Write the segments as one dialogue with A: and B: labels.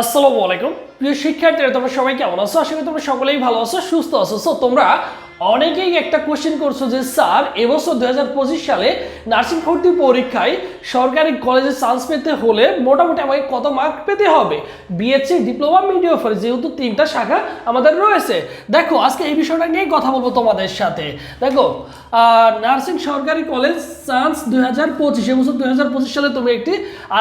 A: আসসালামু আলাইকুম। প্রিয় শিক্ষার্থীরা, তোমরা সবাই কেমন আছো? আশা করি তোমরা সকলেই ভালো আছো, সুস্থ আছো। সো তোমরা অনেকেই একটা কোশ্চেন করছ যে, স্যার, এবছর দু হাজার পঁচিশ সালে নার্সিং ভর্তি পরীক্ষায় সরকারি কলেজে চান্স পেতে হলে মোটামুটি আমাকে কত মার্ক পেতে হবে? বিএসসি ডিপ্লোমা মিডিয়া অফার যেহেতু তিনটা শাখা আমাদের রয়েছে। দেখো, আজকে এই বিষয়টা নিয়ে কথা বলব তোমাদের সাথে। দেখো নার্সিং সরকারি কলেজ চান্স দুই হাজার পঁচিশ, এবছর দুই হাজার পঁচিশ সালে তুমি একটি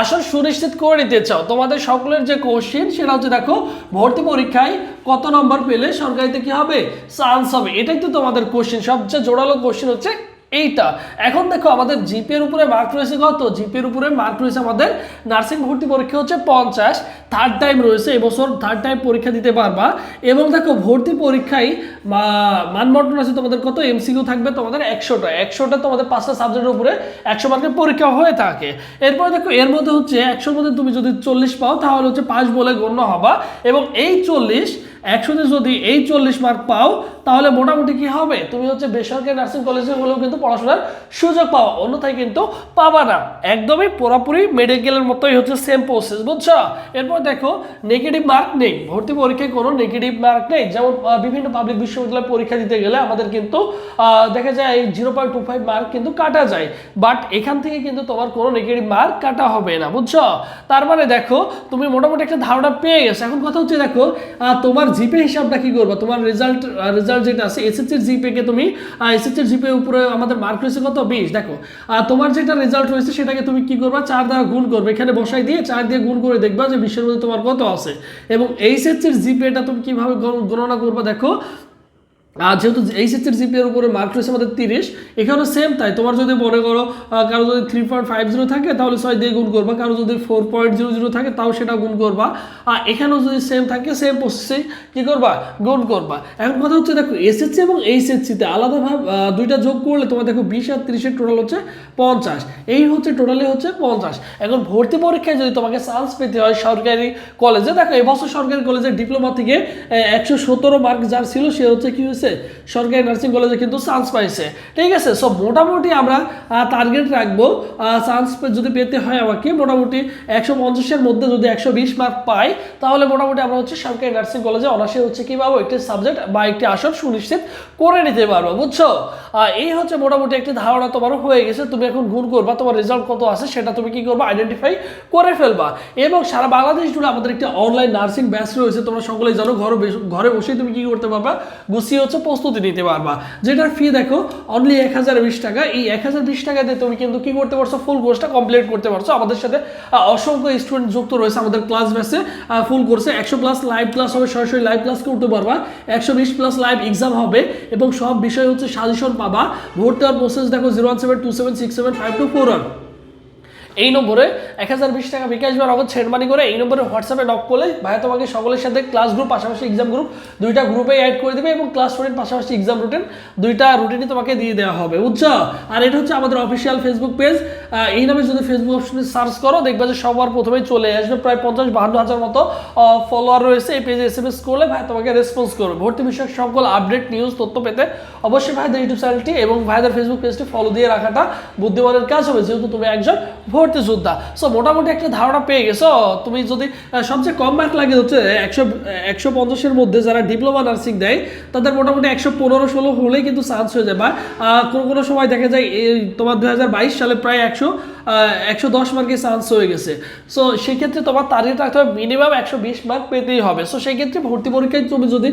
A: আসন সুনিশ্চিত করে নিতে চাও। তোমাদের সকলের যে কোশ্চেন সেটা হচ্ছে, দেখো, ভর্তি পরীক্ষায় কত নম্বর পেলে সরকারিতে কি হবে? চান্স হবে। এটাই তো তোমাদের কোশ্চেন সবচেয়ে জোরালো কোশ্চেন হচ্ছে এইটা। এখন দেখো আমাদের জিপের উপরে মার্ক রয়েছে কত? জিপের উপরে মার্ক রয়েছে আমাদের নার্সিং ভর্তি পরীক্ষা হচ্ছে পঞ্চাশ। থার্ড টাইম রয়েছে এবছর থার্ড টাইম পরীক্ষা দিতে পারবা। এবং দেখো ভর্তি পরীক্ষায় মানবন্টন আছে তোমাদের কত? এমসিকিউ থাকবে তোমাদের একশোটা। একশোটা তোমাদের পাঁচটা সাবজেক্টের উপরে একশো মার্কের পরীক্ষা হয়ে থাকে। এরপরে দেখো, এর মধ্যে হচ্ছে একশোর মধ্যে তুমি যদি চল্লিশ পাও, তাহলে হচ্ছে পাস বলে গণ্য হবা। এবং এই চল্লিশ একশোতে যদি এই চল্লিশ মার্ক পাও, তাহলে মোটামুটি কি হবে? তুমি হচ্ছে বেসরকারি নার্সিং কলেজে হলেও কিন্তু পড়াশোনার সুযোগ পাওয়া অন্যথায় কিন্তু পাবা না। একদমই পুরোপুরি মেডিকেলের মতোই হচ্ছে সেম প্রসেস বুঝছ? এরপর দেখো নেগেটিভ মার্ক নেই। ভর্তি পরীক্ষায় কোনো নেগেটিভ মার্ক নেই। যেমন বিভিন্ন পাবলিক বিশ্ববিদ্যালয়ে পরীক্ষা দিতে গেলে আমাদের কিন্তু দেখা যায় এই zero point two five mark কিন্তু কাটা যায়। বাট এখান থেকে কিন্তু তোমার কোনো নেগেটিভ মার্ক কাটা হবে না, বুঝছ? তার মানে দেখো, তুমি মোটামুটি একটা ধারণা পেয়ে গেছো। এখন কথা হচ্ছে, দেখো তোমার জিপে হিসাবটা কি করব? তোমার রেজাল্ট রেজাল্ট যেটা আছে এসএসসির জিপে কে তুমি এসএসসির জিপে উপরে আমাদের মার্ক রয়েছে কত? বিশ। দেখো আর তোমার যেটা রেজাল্ট রয়েছে সেটাকে তুমি কি করবা? চার দ্বারা গুণ করবে। এখানে বসাই দিয়ে চার দিয়ে গুণ করে দেখবা যে বিশ্বের মধ্যে তোমার কত আছে। এবং এইচএসসির জিপেটা তুমি কীভাবে গণনা করবা? দেখো আর যেহেতু এইচএসসির জিপিএর উপরে মার্ক রয়েছে আমাদের তিরিশ, এখানেও সেম তাই। তোমার যদি মনে করো কারও যদি থ্রি পয়েন্ট ফাইভ জিরো থাকে, তাহলে ছয় দিয়ে গুণ করবা। কারও যদি ফোর পয়েন্ট জিরো জিরো থাকে, তাও সেটা গুণ করবা। আর এখানেও যদি সেম থাকে সেম প্রসেসেই কী করবা? গুণ করবা। এখন কথা হচ্ছে, দেখো এসএসসি এবং এইচএসসিতে আলাদাভাবে দুইটা যোগ করলে তোমার দেখো বিশ আর তিরিশের টোটাল হচ্ছে পঞ্চাশ। এই হচ্ছে টোটালি হচ্ছে পঞ্চাশ। এখন ভর্তি পরীক্ষায় যদি তোমাকে চান্স পেতে হয় সরকারি কলেজে দেখো এবছর সরকারি কলেজের ডিপ্লোমা থেকে একশো সতেরো মার্ক যার ছিল, সে হচ্ছে কি হয়েছে সরকারি নার্সিং কলেজে কিন্তু চান্স পাইছে। ঠিক আছে? সো মোটামুটি আমরা টার্গেট রাখব। চান্স যদি পেতে হয় আমাকে, মোটামুটি একশো পঞ্চাশের মধ্যে যদি একশো বিশ মার্ক পাই, তাহলে মোটামুটি আমরা হচ্ছে সরকারি নার্সিং কলেজে অনার্সে হচ্ছে কি পাবো? একটি সাবজেক্ট বা একটি আসন সুনিশ্চিত করে নিতে পারব, বুঝছ? এই হচ্ছে মোটামুটি একটি ধারণা তোমার হয়ে গেছে। তুমি এখন গুণ করবা, তোমার রেজাল্ট কত আছে সেটা তুমি কি করবা? আইডেন্টিফাই করে ফেলবা। এবং সারা বাংলাদেশ জুড়ে আমাদের একটি অনলাইন নার্সিং ব্যাচ রয়েছে। তোমরা সকলেই জানো, ঘরে ঘরে বসেই তুমি কি করতে পারবা? গুছিয়ে হচ্ছে প্রস্তুতি নিতে পারবা। যেটার ফি দেখো অনলি এক হাজার বিশ টাকা। এই এক হাজার বিশ টাকা দিয়ে তুমি কিন্তু কি করতে পারছ? ফুল কোর্সটা কমপ্লিট করতে পারছ। আমাদের সাথে অসংখ্য স্টুডেন্ট যুক্ত রয়েছে আমাদের ক্লাস ব্যাচে ফুল কোর্সে একশো প্লাস লাইভ ক্লাস হবে, সরাসরি লাইভ ক্লাস করতে পারবা। একশো বিশ প্লাস লাইভ এক্সাম হবে এবং সব বিষয় হচ্ছে সাজেশন পাবা। ভর্তি হওয়ার প্রসেস দেখো zero one seven two seven six seven five two four one এই নম্বরে এক হাজার বিশ টাকা বিকাশ বা নগদ সেন্ড মানি করে এই নম্বরে হোয়াটসঅ্যাপে নক করলে ভাইয়া তোমাকে সকলের সাথে ক্লাস গ্রুপ পাশাপাশি এক্সাম গ্রুপ দুইটা গ্রুপে অ্যাড করে দেবে এবং ক্লাস রুটিন পাশাপাশি এক্সাম রুটিন দুইটা রুটিনই তোমাকে দিয়ে দেওয়া হবে, বুঝছ? আর এটা হচ্ছে আমাদের অফিসিয়াল ফেসবুক পেজ এই নামে যদি ফেসবুক অপশনে সার্চ করো, দেখবে যে সবার প্রথমেই চলে আসবে প্রায় পঞ্চাশ বাহান্ন হাজার মতো ফলোয়ার রয়েছে। এই পেজে এস এম এস করলে ভাই তোমাকে রেসপন্স করবে। ভর্তি বিষয়ক সকল আপডেট নিউজ তথ্য পেতে অবশ্যই ভাইদের ইউটিউব চ্যানেলটি এবং ভাইদের ফেসবুক পেজটি ফলো দিয়ে রাখাটা বুদ্ধিমানের কাজ হবে, যেহেতু তুমি একজন ভর্তি যোদ্ধা। সো মোটামুটি একটা ধারণা পেয়ে গেছো? তুমি যদি সবচেয়ে কম মার্ক লাগে হচ্ছে একশো একশো পঞ্চাশের মধ্যে যারা ডিপ্লোমা নার্সিং দেয়, তাদের মোটামুটি একশো পনেরো, ষোলো হলেই কিন্তু চান্স হয়ে যায়। বা কোনো কোনো সময় দেখা যায় এই তোমার দু সালে প্রায় একশো একশো দশ মার্কে চান্স হয়ে গেছে। সো সেক্ষেত্রে তোমার টার্গেট রাখতে হবে মিনিমাম একশো বিশ মার্ক পেতেই হবে। সো সেক্ষেত্রে ভর্তি পরীক্ষায় তুমি যদি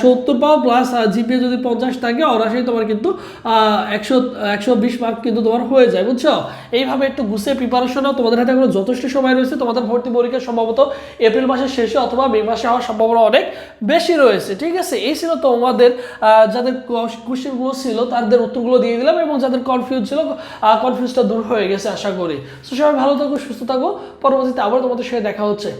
A: সত্তর পাও প্লাস জিপিএ যদি পঞ্চাশ থাকে, অনায়াসেই তোমার কিন্তু একশো একশো বিশ মার্ক কিন্তু তোমার হয়ে যায়, বুঝছ? এইভাবে একটু গুছিয়ে প্রিপারেশন নাও তোমাদের হাতে এখনও যথেষ্ট সময় রয়েছে। তোমাদের ভর্তি পরীক্ষা সম্ভবত এপ্রিল মাসের শেষে অথবা মে মাসে হওয়ার সম্ভাবনা অনেক বেশি রয়েছে। ঠিক আছে? এই ছিল তোমাদের যাদের কোশ্চেনগুলো ছিল তাদের উত্তরগুলো দিয়ে দিলাম এবং যাদের কনফিউজ ছিল কনফিউজটা দূর হয়ে গেছে আশা করি। তো সবাই ভালো থাকো, সুস্থ থাকো। পরবর্তীতে আবার তোমাদের সাথে দেখা হচ্ছে।